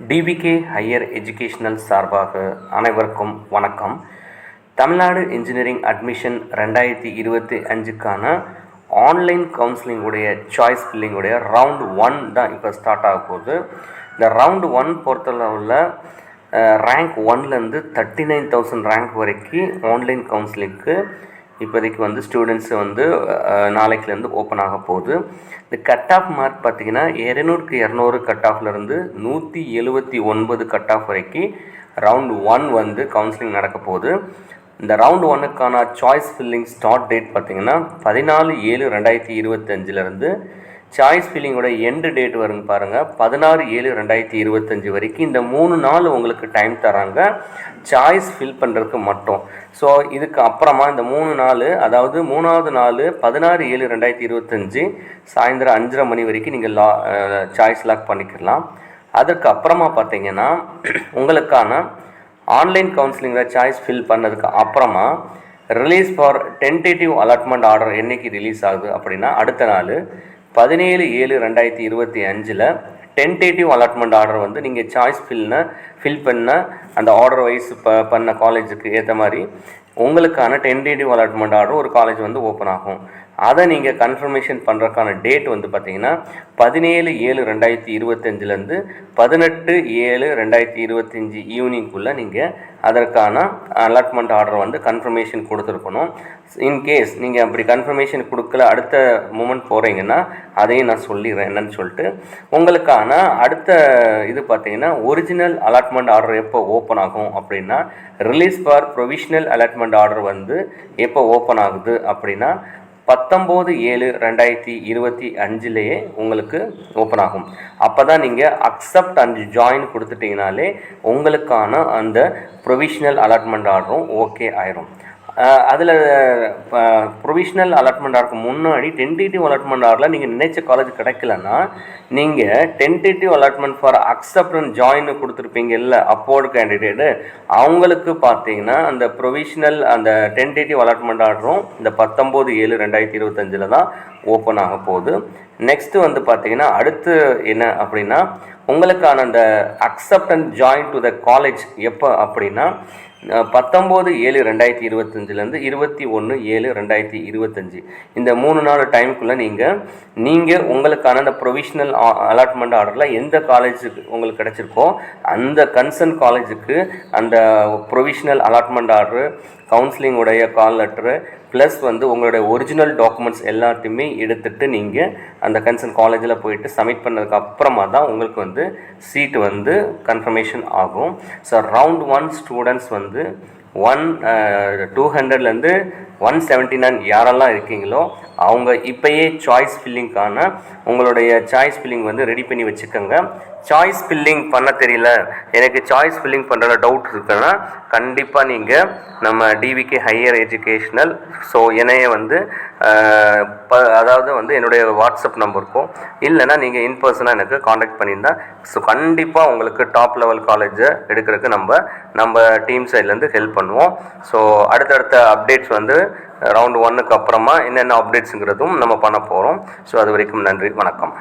TVK higher educational சார்பாக அனைவருக்கும் வணக்கம். தமிழ்நாடு இன்ஜினியரிங் அட்மிஷன் ரெண்டாயிரத்தி இருபத்தி அஞ்சுக்கான ஆன்லைன் கவுன்சிலிங்குடைய சாய்ஸ் ஃபில்லிங்குடைய ரவுண்ட் ஒன் தான் இப்போ ஸ்டார்ட் ஆக போகுது. இந்த ரவுண்ட் ஒன் பொறுத்தளவில் ரேங்க் ஒன்லேருந்து தேர்ட்டி நைன் தௌசண்ட் ரேங்க் வரைக்கும் ஆன்லைன் கவுன்சிலிங்க்கு இப்போதைக்கு வந்து ஸ்டூடெண்ட்ஸ் வந்து நாளைக்குலேருந்து ஓப்பன் ஆக போகுது. இந்த கட் ஆஃப் மார்க் பார்த்தீங்கன்னா இரநூறுக்கு இரநூறு கட் ஆஃப்லேருந்து நூற்றி எழுபத்தி ஒன்பது கட் ஆஃப் வரைக்கும் ரவுண்ட் ஒன் வந்து கவுன்சிலிங் நடக்க போகுது. இந்த ரவுண்ட் ஒன்னுக்கான சாய்ஸ் ஃபில்லிங் ஸ்டார்ட் டேட் பார்த்திங்கன்னா பதினாலு ஏழு ரெண்டாயிரத்தி இருபத்தஞ்சிலேருந்து சாய்ஸ் ஃபில்லிங்கோட எண்டு டேட் வருங்க பாருங்கள் பதினாறு ஏழு ரெண்டாயிரத்தி இருபத்தஞ்சி வரைக்கும் இந்த மூணு நாள் உங்களுக்கு டைம் தராங்க. சாய்ஸ் ஃபில் பண்ணுறதுக்கு மட்டும். ஸோ இதுக்கு அப்புறமா இந்த மூணு நாள் அதாவது மூணாவது நாள் பதினாறு ஏழு ரெண்டாயிரத்தி இருபத்தஞ்சி சாயந்தரம் அஞ்சரை மணி வரைக்கும் நீங்கள் லா சாய்ஸ் லாக் பண்ணிக்கலாம். அதற்கு அப்புறமா பார்த்தீங்கன்னா உங்களுக்கான ஆன்லைன் கவுன்சிலிங்கில் சாய்ஸ் ஃபில் பண்ணதுக்கு அப்புறமா release for tentative allotment order என்றைக்கு ரிலீஸ் ஆகுது அப்படின்னா அடுத்த நாள் பதினேழு ஏழு ரெண்டாயிரத்தி இருபத்தி அஞ்சில் டென்டேட்டிவ் அலாட்மெண்ட் ஆர்டர் வந்து நீங்கள் சாய்ஸ் ஃபில்னு ஃபில் பண்ண அந்த ஆர்டர் வைஸ் ப பண்ண காலேஜுக்கு ஏற்ற மாதிரி உங்களுக்கான டென்டேட்டிவ் அலாட்மெண்ட் ஆர்டர் ஒரு காலேஜ் வந்து ஓப்பன் ஆகும். அதை நீங்கள் கன்ஃபர்மேஷன் பண்ணுறதுக்கான டேட் வந்து பார்த்தீங்கன்னா பதினேழு ஏழு ரெண்டாயிரத்தி இருபத்தஞ்சிலேருந்து பதினெட்டு ஏழு ரெண்டாயிரத்தி இருபத்தஞ்சி ஈவினிங்குள்ளே நீங்கள் அதற்கான அலாட்மெண்ட் ஆர்டர் வந்து கன்ஃபர்மேஷன் கொடுத்துருக்கணும். இன்கேஸ் நீங்கள் அப்படி கன்ஃபர்மேஷன் கொடுக்கல அடுத்த மூமெண்ட் போகிறீங்கன்னா அதையும் நான் சொல்லிடுறேன். என்னன்னு சொல்லிட்டு உங்களுக்கான அடுத்த இது பார்த்தீங்கன்னா ஒரிஜினல் அலாட்மெண்ட் ஆர்டர் எப்போ ஓப்பன் ஆகும் அப்படின்னா release for provisional allotment order வந்து எப்போ ஓப்பன் ஆகுது அப்படின்னா பத்தொம்போது ஏழு ரெண்டாயிரத்தி இருபத்தி அஞ்சுலேயே உங்களுக்கு ஓப்பன் ஆகும். அப்போ தான் நீங்கள் அக்செப்ட் அண்ட் ஜாயின் கொடுத்துட்டிங்கனாலே உங்களுக்கான அந்த ப்ரொவிஷனல் அலாட்மெண்ட் ஆர்டரும் ஓகே ஆயிரும். அதில் ப்ரொவிஷ்னல் அலாட்மெண்ட் ஆர்க்கு முன்னாடி டென்டேட்டிவ் அலாட்மெண்ட் ஆரில் நீங்கள் நினைச்ச காலேஜ் கிடைக்கலன்னா நீங்கள் tentative allotment for accept and join கொடுத்துருப்பீங்க இல்லை அப்போர்டு கேண்டிடேட்டு அவங்களுக்கு பார்த்தீங்கன்னா அந்த ப்ரொவிஷ்னல் அந்த டென்டேட்டிவ் அலாட்மெண்ட் ஆர்டரும் இந்த பத்தொம்போது ஏழு ரெண்டாயிரத்தி இருபத்தஞ்சில் தான் ஓப்பன் ஆக போகுது. நெக்ஸ்ட்டு வந்து பார்த்தீங்கன்னா அடுத்து என்ன அப்படின்னா உங்களுக்கான அந்த accept join to the college எப்போ அப்படின்னா பத்தொம்போது ஏழு ரெண்டாயிரத்தி இருபத்தஞ்சிலேருந்து இருபத்தி ஒன்று ஏழு ரெண்டாயிரத்தி இருபத்தஞ்சி. இந்த மூணு நாள் டைமுக்குள்ளே நீங்கள் நீங்கள் உங்களுக்கான அந்த ப்ரொவிஷனல் அலாட்மெண்ட் ஆர்டரில் எந்த காலேஜுக்கு உங்களுக்கு கிடச்சிருக்கோ அந்த கன்சர்ன் காலேஜுக்கு அந்த ப்ரொவிஷ்னல் அலாட்மெண்ட் ஆர்டரு கவுன்சிலிங் உடைய கால் லெட்ரு ப்ளஸ் வந்து உங்களுடைய ஒரிஜினல் டாக்குமெண்ட்ஸ் எல்லாத்தையுமே எடுத்துகிட்டு நீங்கள் அந்த கன்சர்ன் காலேஜில் போயிட்டு சப்மிட் பண்ணதுக்கு அப்புறமா தான் உங்களுக்கு வந்து சீட்டு வந்து கன்ஃபர்மேஷன் ஆகும். ஸோ ரவுண்ட் ஒன் ஸ்டூடெண்ட்ஸ் வந்து ஒன் டூ ஹண்ட்ரட்லேருந்து ஒன் செவன்ட்டி நைன் யாரெல்லாம் இருக்கீங்களோ அவங்க இப்போயே சாய்ஸ் ஃபில்லிங்க்கான உங்களுடைய சாய்ஸ் ஃபில்லிங் வந்து ரெடி பண்ணி வச்சுக்கோங்க. சாய்ஸ் ஃபில்லிங் பண்ண தெரியல. எனக்கு சாய்ஸ் ஃபில்லிங் பண்ணுற டவுட் இருக்குன்னா கண்டிப்பாக நீங்கள் நம்ம டிவிகே ஹையர் எஜுகேஷ்னல் ஸோ என்னைய வந்து ப அதாவது வந்து என்னுடைய வாட்ஸ்அப் நம்பருக்கும் இல்லைன்னா நீங்கள் இன் பர்சனாக எனக்கு காண்டாக்ட் பண்ணியிருந்தா ஸோ கண்டிப்பாக உங்களுக்கு டாப் லெவல் காலேஜை எடுக்கிறதுக்கு நம்ம நம்ம டீம் சைட்லேருந்து ஹெல்ப் பண்ணுவோம். ஸோ அடுத்தடுத்த அப்டேட்ஸ் வந்து ரவுண்ட் ஒன்னுக்கு அப்புறமா என்னென்ன அப்டேட்ஸுங்கிறதும் நம்ம பண்ண போகிறோம் ஸோ அது வரைக்கும் நன்றி வணக்கம்.